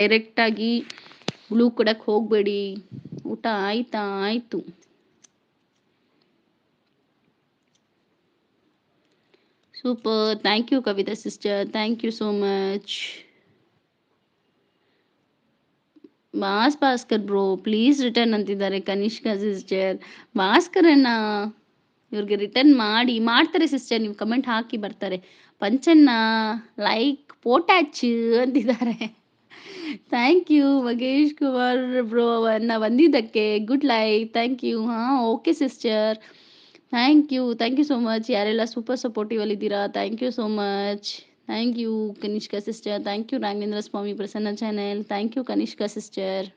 ಡೈರೆಕ್ಟಾಗಿ ಬ್ಲೂ ಕೊಡಕ್ಕೆ ಹೋಗಬೇಡಿ. ಊಟ ಆಯ್ತಾ? ಆಯಿತು. Super thank you Kavitha sister thank you so much boss Bhaskar bro please return ಅಂತಿದ್ದಾರೆ ಕನಿಷ್ಕಾ ಸಿಸ್ಟರ್ ಭಾಸ್ಕರನ್ನ ಇವ್ರಿಗೆ ರಿಟರ್ನ್ ಮಾಡಿ. ಮಾಡ್ತಾರೆ ಸಿಸ್ಟರ್ ನೀವು ಕಮೆಂಟ್ ಹಾಕಿ ಬರ್ತಾರೆ. ಪಂಚನ್ನ ಲೈಕ್ ಪೋಟ್ಯಾಚ್ ಅಂತಿದ್ದಾರೆ. Thank you Magesh Kumar bro ಅನ್ನ ಬಂದಿದ್ದಕ್ಕೆ. ಗುಡ್ ಲೈಕ್ ಥ್ಯಾಂಕ್ ಯು ಹಾಂ okay sister thank you thank you so much ಯಾರೆಲ್ಲ super supportive ಅಲ್ಲಿದ್ದೀರಾ thank you so much thank you Kanishka sister thank you Raghavendra Swamy Prasanna channel thank you Kanishka sister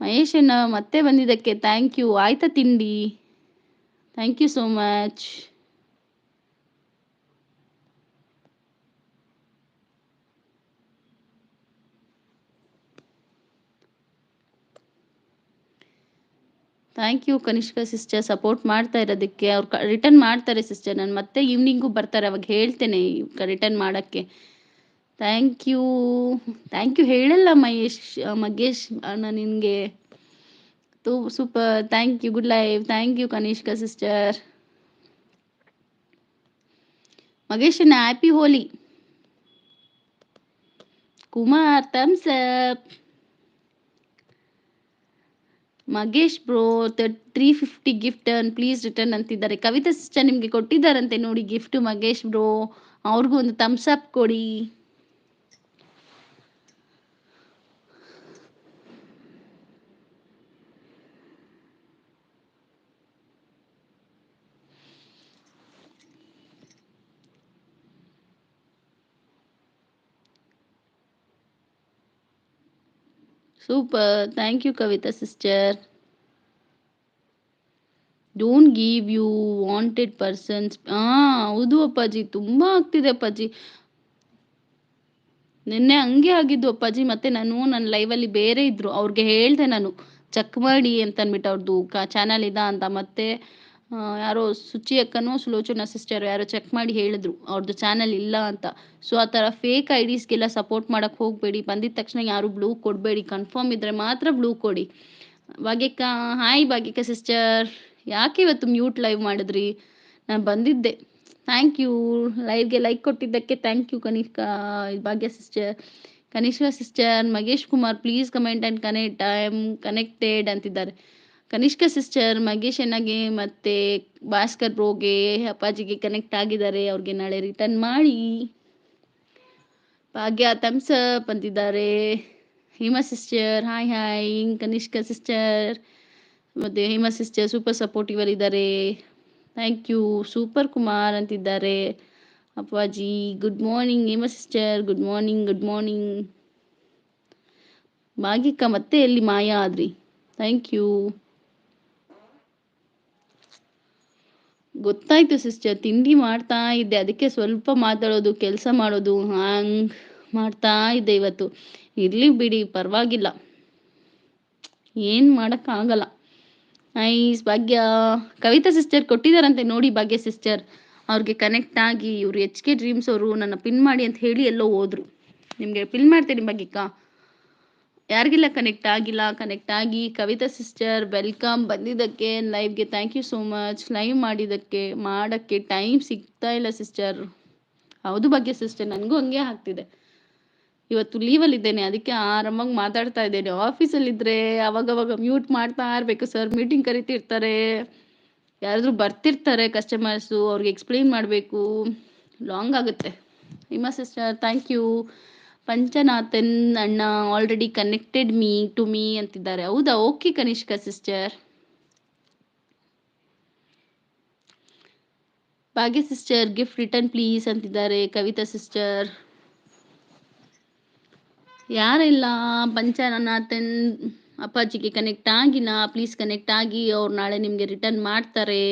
ಮಹೇಶಣ್ಣ ಮತ್ತೆ ಬಂದಿದ್ದಕ್ಕೆ. Thank you ಆಯ್ತಾ ತಿಂಡಿ? Thank you so much thank you Kanishka sister support ಮಾಡ್ತಾ ಇರೋದಕ್ಕೆ. ಅವ್ರು return ಮಾಡ್ತಾರೆ sister ನಾನು ಮತ್ತೆ ಈವ್ನಿಂಗು ಬರ್ತಾರೆ. ಅವಾಗ ಹೇಳ್ತೇನೆ ರಿಟರ್ನ್ ಮಾಡೋಕ್ಕೆ. ಥ್ಯಾಂಕ್ ಯು ಥ್ಯಾಂಕ್ ಯು ಹೇಳಲ್ಲ ಮಹೇಶ್ ಮಗೇಶ್ ನಾನು ನಿನಗೆ. ತೂ super thank you good life thank you Kanishka sister ಮಗೇಶನ happy Holi Kumar thumbs up Magesh bro three fifty gift please return ಅಂತಿದ್ದಾರೆ. ಕವಿತಾ ಸಿಸ್ಟರ್ ನಿಮಗೆ ಕೊಟ್ಟಿದ್ದಾರಂತೆ ನೋಡಿ ಗಿಫ್ಟ್ ಮಗೇಶ್ ಬ್ರೋ ಅವ್ರಿಗೂ ಒಂದು ಥಮ್ಸ್ ಅಪ್ ಕೊಡಿ. Super thank you Kavitha sister don't give you wanted persons ಹಾಂ ಹೌದು ಅಪ್ಪಾಜಿ, ತುಂಬ ಆಗ್ತಿದೆ ಅಪ್ಪಾಜಿ. ನಿನ್ನೆ ಹಂಗೆ ಆಗಿದ್ದು ಅಪ್ಪಾಜಿ, ಮತ್ತೆ ನಾನು ನನ್ನ ಲೈವಲ್ಲಿ ಬೇರೆ ಇದ್ರು. ಅವ್ರಿಗೆ ಹೇಳ್ದೆ ನಾನು, ಚೆಕ್ ಮಾಡಿ ಅಂತ ಅಂದ್ಬಿಟ್ಟು ಅವ್ರದ್ದು ಕ ಚಾನಲ್ ಇದ ಅಂತ. ಮತ್ತೆ ಯಾರೋ ಸುಚಿ ಅಕ್ಕನೋ ಸುಲೋಚನಾ ಸಿಸ್ಟರ್ ಯಾರೋ ಚೆಕ್ ಮಾಡಿ ಹೇಳಿದ್ರು. ಅವ್ರದ್ದು ಚಾನಲ್ ಇಲ್ಲ ಅಂತ. ಸೊ ಆ ಥರ ಫೇಕ್ ಐ ಡಿಸ್ಗೆಲ್ಲ ಸಪೋರ್ಟ್ ಮಾಡೋಕ್ಕೆ ಹೋಗಬೇಡಿ. ಬಂದಿದ ತಕ್ಷಣ ಯಾರು ಬ್ಲೂ ಕೊಡಬೇಡಿ. ಕನ್ಫರ್ಮ್ ಇದ್ದರೆ ಮಾತ್ರ ಬ್ಲೂ ಕೊಡಿ. ಭಾಗ್ಯಕ್ಕ ಹಾಯ್ ಭಾಗ್ಯಕ್ಕ ಸಿಸ್ಟರ್ ಯಾಕೆ ಇವತ್ತು ಮ್ಯೂಟ್ ಲೈವ್ ಮಾಡಿದ್ರಿ? ನಾನು ಬಂದಿದ್ದೆ. ಥ್ಯಾಂಕ್ ಯು ಲೈವ್ಗೆ ಲೈಕ್ ಕೊಟ್ಟಿದ್ದಕ್ಕೆ thank you Kanishka, Bhagya sister Kanishka sister Magesh Kumar please comment and connect I am connected ಅಂತಿದ್ದಾರೆ. ಕನಿಷ್ಕಾ ಸಿಸ್ಟರ್ ಮಗೇಶ್ ಅಣ್ಣಗೆ ಮತ್ತು ಭಾಸ್ಕರ್ ಬ್ರೋಗೆ ಅಪ್ಪಾಜಿಗೆ ಕನೆಕ್ಟ್ ಆಗಿದ್ದಾರೆ, ಅವ್ರಿಗೆ ನಾಳೆ ರಿಟರ್ನ್ ಮಾಡಿ. ಭಾಗ್ಯ ಅಪ್ ಅಂತಿದ್ದಾರೆ. Hema sister hi hi Kanishka sister ಮತ್ತು ಹೇಮಾ ಸಿಸ್ಟರ್ ಸೂಪರ್ ಸಪೋರ್ಟಿವ್ ಇದ್ದಾರೆ. ಥ್ಯಾಂಕ್ ಯು ಸೂಪರ್ ಕುಮಾರ್ ಅಂತಿದ್ದಾರೆ. ಅಪ್ಪಾಜಿ good morning Hema sister good morning good morning ಭಾಗ್ಯಕ್ಕ ಮತ್ತೆ ಎಲ್ಲಿ ಮಾಯಾ ಆದ್ರಿ? ಥ್ಯಾಂಕ್ ಯು ಗೊತ್ತಾಯ್ತು ಸಿಸ್ಟರ್, ತಿಂಡಿ ಮಾಡ್ತಾ ಇದ್ದೆ. ಅದಕ್ಕೆ ಸ್ವಲ್ಪ ಮಾತಾಡೋದು, ಕೆಲಸ ಮಾಡೋದು, ಹಂಗ್ ಮಾಡ್ತಾ ಇದ್ದೆ ಇವತ್ತು. ಇರ್ಲಿ ಬಿಡಿ, ಪರವಾಗಿಲ್ಲ. ಏನು ಆಗಲ್ಲ ಐಸ್ ಭಾಗ್ಯ. ಕವಿತಾ ಸಿಸ್ಟರ್ ಕೊಟ್ಟಿದಾರಂತೆ ನೋಡಿ ಭಾಗ್ಯ ಸಿಸ್ಟರ್. ಅವ್ರಿಗೆ ಕನೆಕ್ಟ್ ಆಗಿ ಇವರು ಎಚ್ ಕೆ ಡ್ರೀಮ್ಸ್ ಅವರು ನನ್ನ ಪಿನ್ ಮಾಡಿ ಅಂತ ಹೇಳಿ ಎಲ್ಲೋ ಹೋದ್ರು. ನಿಮಗೆ ಪಿನ್ ಮಾಡ್ತೀನಿ ಭಾಗ್ಯಕ್ಕ. ಯಾರಿಗೆಲ್ಲ ಕನೆಕ್ಟ್ ಆಗಿಲ್ಲ ಕನೆಕ್ಟ್ ಆಗಿ ಕವಿತಾ ಸಿಸ್ಟರ್ ವೆಲ್ಕಮ್ ಬಂದಿದ್ದಕ್ಕೆ ಲೈವ್ಗೆ thank you so much live ಮಾಡಿದ್ದಕ್ಕೆ, ಮಾಡೋಕ್ಕೆ ಟೈಮ್ ಸಿಗ್ತಾ ಇಲ್ಲ ಸಿಸ್ಟರ್ ಹೌದು ಬಗ್ಗೆ ಸಿಸ್ಟರ್ ನನಗೂ ಹಂಗೆ ಆಗ್ತಿದೆ. ಇವತ್ತು ಲೀವಲ್ಲಿದ್ದೇನೆ ಅದಕ್ಕೆ ಆರಾಮಾಗಿ ಮಾತಾಡ್ತಾ ಇದ್ದೇನೆ. ಆಫೀಸಲ್ಲಿದ್ದರೆ ಅವಾಗವಾಗ ಮ್ಯೂಟ್ ಮಾಡ್ತಾ ಇರಬೇಕು ಸರ್ ಮೀಟಿಂಗ್ ಕರಿತಿರ್ತಾರೆ. ಯಾರಾದರೂ ಬರ್ತಿರ್ತಾರೆ ಕಸ್ಟಮರ್ಸು ಅವ್ರಿಗೆ ಎಕ್ಸ್ಪ್ಲೈನ್ ಮಾಡಬೇಕು. ಲಾಂಗ್ ಆಗುತ್ತೆ. ನಿಮ್ಮ ಸಿಸ್ಟರ್ ಥ್ಯಾಂಕ್ ಯು ಪಂಚನಾಥನ್ ಅಣ್ಣ already connected me to me ಅಂತಿದ್ದಾರೆ. ಹೌದಾ? Okay Kanishka sister Bhagya sister gift return please ಅಂತಿದ್ದಾರೆ ಕವಿತಾ ಸಿಸ್ಟರ್ ಯಾರೆಲ್ಲ ಪಂಚನಾಥನ್ ಅಪ್ಪಾಜಿಗೆ ಕನೆಕ್ಟ್ ಆಗಿಲ್ಲ. ಪ್ಲೀಸ್ ಕನೆಕ್ಟ್ ಆಗಿ ಅವ್ರು ನಾಳೆ ನಿಮಗೆ ರಿಟರ್ನ್ ಮಾಡ್ತಾರೆ.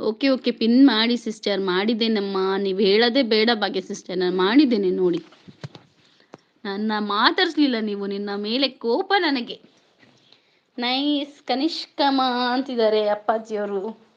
ಓಕೆ ಓಕೆ ಪಿನ್ ಮಾಡಿ ಸಿಸ್ಟರ್ ಮಾಡಿದ್ದೇನಮ್ಮ ನೀವು ಹೇಳೋದೇ ಬೇಡ ಭಾಗ್ಯ ಸಿಸ್ಟರ್ ನಾನು ಮಾಡಿದ್ದೇನೆ ನೋಡಿ. ನನ್ನ ಮಾತಾಡಿಸ್ಲಿಲ್ಲ ನೀವು. ನಿನ್ನ ಮೇಲೆ ಕೋಪ ನನಗೆ. ನೈಸ್ ಕನಿಷ್ಕಮ್ಮ ಅಂತಿದ್ದಾರೆ ಅಪ್ಪಾಜಿಯವರು.